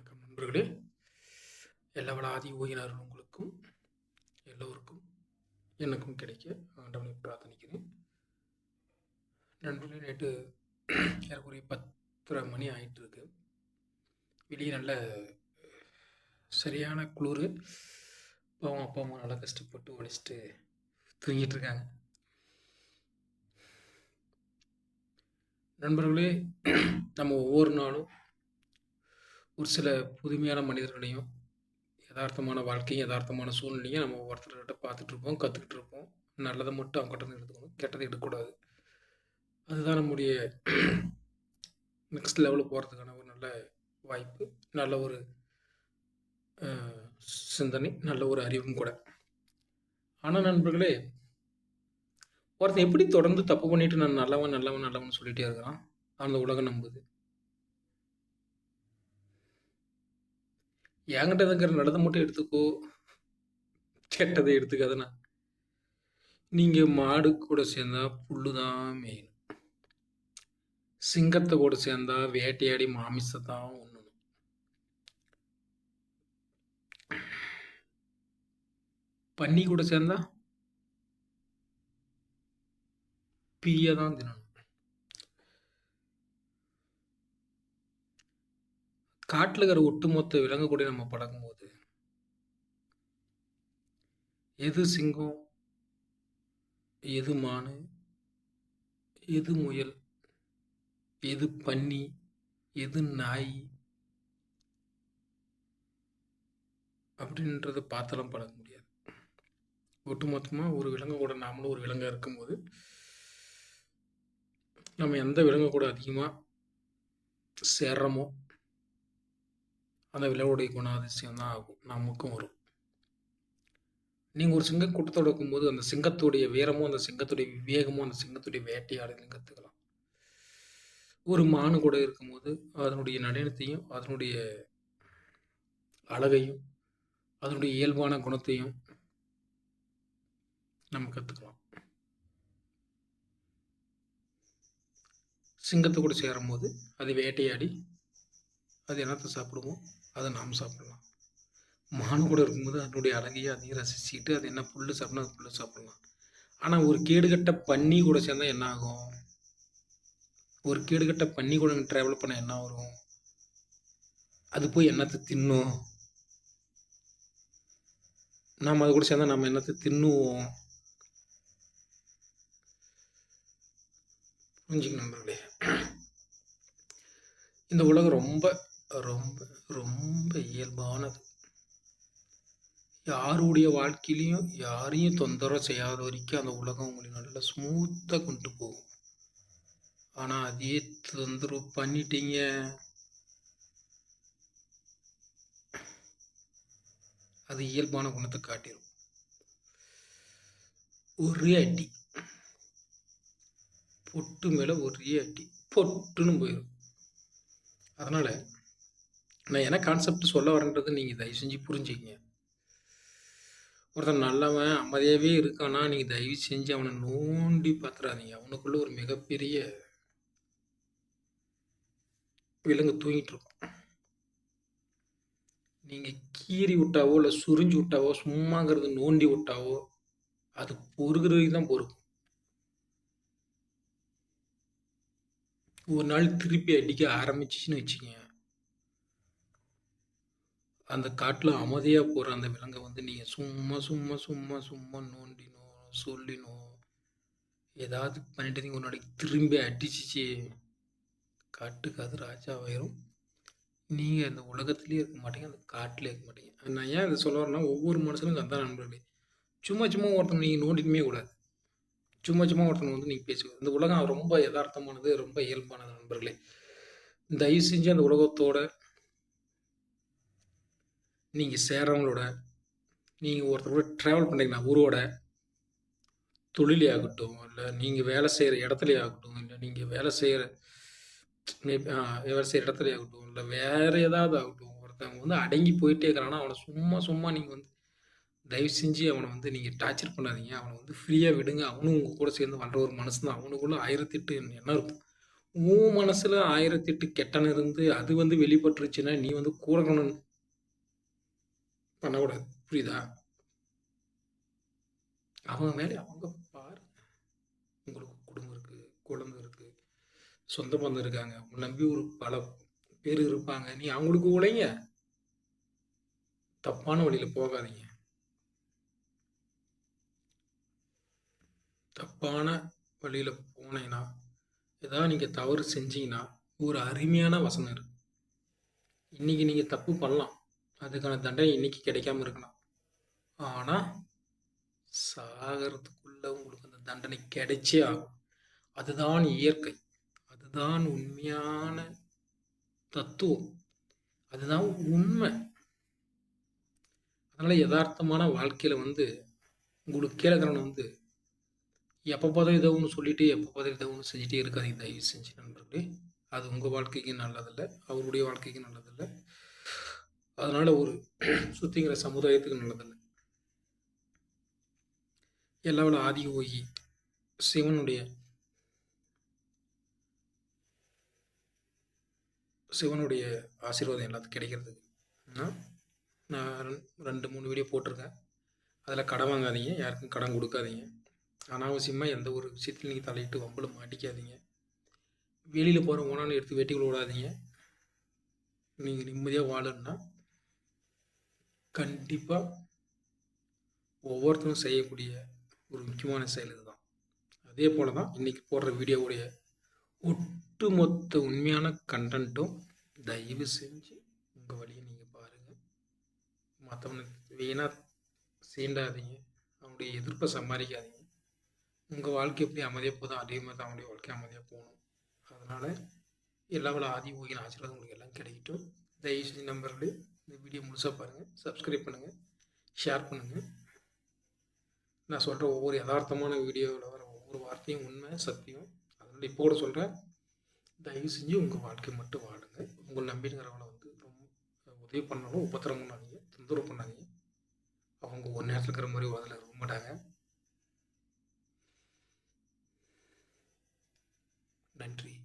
வணக்கம் நண்பர்களே. எல்லா ஆதி உங்களுக்கும் எல்லோருக்கும் எனக்கும் கிடைக்க ஆண்டவனை பிரார்த்தனைக்கிறேன். நண்பர்களே நேற்று ஏறக்குறைய பத்தரை மணி ஆகிட்டு இருக்கு வெளியே நல்ல சரியான குளிர். அப்பாவும் அப்பா அம்மா நல்லா கஷ்டப்பட்டு உழைச்சிட்டு தூங்கிட்டு இருக்காங்க நண்பர்களே நம்ம ஒவ்வொரு நாளும் ஒரு சில புதுமையான மனிதர்களையும் யதார்த்தமான வாழ்க்கையும் யதார்த்தமான சூழ்நிலையும் நம்ம ஒவ்வொருத்தர்கிட்ட பார்த்துட்டு இருப்போம் கற்றுக்கிட்டு இருப்போம் நல்லதை மட்டும் அவங்ககிட்ட இருந்து எடுத்துக்கணும். கெட்டதை எடுக்கக்கூடாது. அதுதான் நம்முடைய நெக்ஸ்ட் லெவலில் போகிறதுக்கான ஒரு நல்ல வாய்ப்பு நல்ல ஒரு சிந்தனை நல்ல ஒரு அறிவும் கூட. ஆனால் நண்பர்களே ஒருத்தன் எப்படி தொடர்ந்து தப்பு பண்ணிட்டு நான் நல்லவன் நல்லவன் நல்லவன் சொல்லிகிட்டே இருக்கிறான் அந்த உலகம் நம்புது. என்கிட்ட இருக்கிற நல்லதை மட்டும் எடுத்துக்கோ. கெட்டதை எடுத்துக்காதண்ணா நீங்கள் மாடு கூட சேர்ந்தா புல்லு தான் மெயின் சிங்கத்தை கூட சேர்ந்தா வேட்டையாடி மாமிசத்தை தான் உண்ணணும் பன்னி கூட சேர்ந்தா பீயை தான் தின்னணும். நாட்டில் இருக்கிற ஒட்டுமொத்த விலங்கு கூட நம்ம பழகும்போது எது சிங்கம் எது மானு எது முயல் எது பன்னி எது நாய் அப்படின்றத பார்த்தெல்லாம் பழக முடியாது. ஒட்டுமொத்தமாக ஒரு விலங்கு கூட நாமளும் ஒரு விலங்காக இருக்கும்போது நம்ம எந்த விலங்கு கூட அதிகமாக சேர்றோமோ அந்த விலங்குடைய குணாதிசயம் தான் ஆகும். நமக்கும் வரும். நீங்கள் ஒரு சிங்க கூட்டத்தோட இருக்கும்போது அந்த சிங்கத்துடைய வீரமும் அந்த சிங்கத்துடைய விவேகமும் அந்த சிங்கத்துடைய வேட்டையாடலையும் கற்றுக்கலாம் ஒரு மானு கூட இருக்கும்போது அதனுடைய நடனத்தையும் அதனுடைய அழகையும் அதனுடைய இயல்பான குணத்தையும் நம்ம கற்றுக்கலாம் சிங்கத்தை கூட சேரும்போது அது வேட்டையாடி அது என்னத்தை சாப்பிடுவோம். அதை நாம் சாப்பிடலாம். மானு கூட இருக்கும்போது அதனுடைய அழகையை அதையும் ரசிச்சுட்டு அது என்ன புல் சாப்பிடணும் அது புல்லு சாப்பிடலாம். ஆனால் ஒரு கேடுகட்ட பன்னி கூட சேர்ந்தால் என்ன ஆகும்? ஒரு கேடுகட்ட பண்ணி கூட ட்ராவல் பண்ண என்ன வரும்? அது போய் என்னத்தை தின்னும்? நாம் அது கூட சேர்ந்தா நம்ம என்னத்தை தின்னுவோம்? புரிஞ்சுக்க நண்பர்களே. இந்த உலகம் ரொம்ப ரொம்ப இயல்பானது. யாருடைய வாழ்க்கையிலையும் யாரையும் தொந்தரவு செய்யாத வரைக்கும் அந்த உலகம் உங்களை நல்லா ஸ்மூத்தாக கொண்டு போகும். ஆனால் அதே தொந்தரவு பண்ணிட்டீங்க. அது இயல்பான குணத்தை காட்டிடும் ஒரே அடி. பொட்டு மேலே ஒரே அடி. பொட்டுன்னு போயிடும் அதனால் நான் என்ன கான்செப்ட் சொல்ல வரேன்றது நீங்கள் தயவு செஞ்சு புரிஞ்சுக்கிங்க. ஒருத்தன் நல்லவன் அமைதியாகவே இருக்கானா நீங்கள் தயவு செஞ்சு அவனை நோண்டி பார்த்துறாதீங்க அவனுக்குள்ளே ஒரு மிகப்பெரிய விலங்கு தூங்கிட்டு இருக்கும். நீங்கள் கீறி விட்டாவோ இல்லை சுரிஞ்சு விட்டாவோ சும்மாங்கிறது நோண்டி விட்டாவோ அது பொறுகிறதுக்கு தான் பொறுக்கும். ஒரு நாள் திருப்பி அடிக்க ஆரம்பிச்சிச்சுன்னு வச்சுக்கோங்க. அந்த காட்டில் அமைதியாக போகிற அந்த விலங்கை வந்து நீங்கள் சும்மா சும்மா சும்மா சும்மா நோண்டினோம் சொல்லினோம் ஏதாவது பண்ணிட்டு நீங்கள் ஒரு நாளைக்கு திரும்பி அடிச்சிச்சு. காட்டுக்கு அது ராஜாவாயிரும் நீங்கள் அந்த உலகத்துலேயே இருக்க மாட்டீங்க அந்த காட்டிலே இருக்க மாட்டீங்க. நான் ஏன் இதை சொல்ல வரேன்னா ஒவ்வொரு மனுஷனுக்கும் அதான் நண்பர்களே சும்மா சும்மா ஒருத்தன் நீங்கள் நோண்டிக்குமே கூடாது. சும்மா சும்மா ஒருத்தன் வந்து நீங்கள் பேசுவது இந்த உலகம் ரொம்ப யதார்த்தமானது ரொம்ப இயல்பானது நண்பர்களே. தயவு செஞ்சு அந்த உலகத்தோட நீங்கள் சேர்றவங்களோட நீங்கள் ஒருத்தரோட ட்ராவல் பண்ணுறீங்கன்னா ஊரோட தொழிலே ஆகட்டும் இல்லை நீங்கள் வேலை செய்கிற இடத்துலையே ஆகட்டும் இல்லை நீங்கள் வேலை செய்கிற வேலை செய்கிற இடத்துலையே ஆகட்டும் இல்லை வேறு ஏதாவது ஆகட்டும் ஒருத்தவங்க வந்து அடங்கி போயிட்டே இருக்கிறான்னா அவனை சும்மா சும்மா நீங்கள் வந்து தயவு செஞ்சு அவனை வந்து நீங்கள் டார்ச்சர் பண்ணாதீங்க. அவனை வந்து ஃப்ரீயாக விடுங்க. அவனும் உங்கள் கூட சேர்ந்து வர்ற ஒரு மனசு தான். அவனுக்குள்ளே ஆயிரத்தெட்டு என்ன இருக்கும்? உன் மனசில் ஆயிரத்தெட்டு கெட்டன இருந்து அது வந்து வெளிப்பட்டுருச்சுன்னா நீ வந்து கூடக்கணும் பண்ணக்கூடாது. புரியுதா? அவங்க மேலே அவங்க பாரு. உங்களுக்கு குடும்பம் இருக்கு குழந்தை இருக்கு சொந்த பந்தம் இருக்காங்க. நம்பி ஒரு பல பேர் இருப்பாங்க. நீ அவங்களுக்கு உழைங்க. தப்பான வழியில போகாதீங்க. தப்பான வழியில போனீங்கன்னா ஏதாவது நீங்க தவறு செஞ்சீங்கன்னா ஒரு அருமையான வசனம் இருக்கு. இன்னைக்கு நீங்க தப்பு பண்ணலாம். அதுக்கான தண்டனை இன்றைக்கி கிடைக்காம இருக்கலாம். ஆனால் சாகிறதுக்குள்ளே உங்களுக்கு அந்த தண்டனை கிடைச்சே ஆகும். அதுதான் இயற்கை. அதுதான் உண்மையான தத்துவம். அதுதான் உண்மை. அதனால் யதார்த்தமான வாழ்க்கையில் வந்து உங்களுக்கு கீழக்கிறவன் வந்து எப்போ பார்த்தா இதை ஒன்று சொல்லிட்டு எப்போ பார்த்தா இதை ஒன்று செஞ்சுட்டே இருக்காதீங்க. தயவு செஞ்சு நண்பர்களே. அது உங்கள் வாழ்க்கைக்கு நல்லதில்லை அவருடைய வாழ்க்கைக்கு நல்லதில்லை. அதனால் ஒரு சுத்திங்கிற சமுதாயத்துக்கு நல்லதில்லை. எல்லாவில் ஆதி ஓகி சிவனுடைய சிவனுடைய ஆசீர்வாதம் எல்லாத்துக்கும் கிடைக்கிறதுக்கு நான் நான் ரெண்டு மூணு வீடியோ போட்டிருக்கேன். அதில் கடன் வாங்காதீங்க. யாருக்கும் கடன் கொடுக்காதீங்க. அனாவசியமாக எந்த ஒரு விஷயத்தில் நீங்கள் தலையிட்டு வம்பல மாட்டிக்காதீங்க. வெளியில் போகிற ஓனான்னு எடுத்து வெட்டிக்குள்ள விடாதீங்க. நீங்கள் நிம்மதியாக வாழணும்னா கண்டிப்பாக ஒவ்வொருத்தரும் செய்யக்கூடிய ஒரு முக்கியமான செயல் இதுதான். அதே போல தான் இன்றைக்கி போடுற வீடியோவுடைய ஒட்டுமொத்த உண்மையான கண்டென்ட்டும் தயவு செஞ்சு உங்கள் வழியை நீங்கள் பாருங்கள் மற்றவனுக்கு வீணாக சீண்டாதீங்க. அவனுடைய எதிர்ப்பை சம்பாதிக்காதீங்க உங்கள் வாழ்க்கை எப்படி அமைதியாக போதோ அதே மாதிரி தான் அவனுடைய வாழ்க்கை அமைதியாக போகணும். அதனால் எல்லா விட ஆதி ஓகின ஆசீர்வாதம் உங்களுக்கு எல்லாம் கிடைக்கட்டும். தயவு செஞ்சு நம்பர்களே இந்த வீடியோ முழுசாக பாருங்கள் சப்ஸ்கிரைப் பண்ணுங்கள் ஷேர் பண்ணுங்கள் நான் சொல்கிற ஒவ்வொரு யதார்த்தமான வீடியோவில் வர ஒவ்வொரு வார்த்தையும் உண்மை சத்தியம். அதனால் இப்போ கூட சொல்கிறேன் தயவு செஞ்சு உங்கள் வாழ்க்கை மட்டும் வாடுங்க உங்கள் நம்பிங்கிறவங்கள வந்து ரொம்ப உதவி பண்ணாலும் உபத்திரம் பண்ணாதீங்க தொந்தரவு பண்ணாதீங்க. அவங்க ஒரு நேரத்தில் இருக்கிற மாதிரி அதில் இருக்க மாட்டாங்க. நன்றி.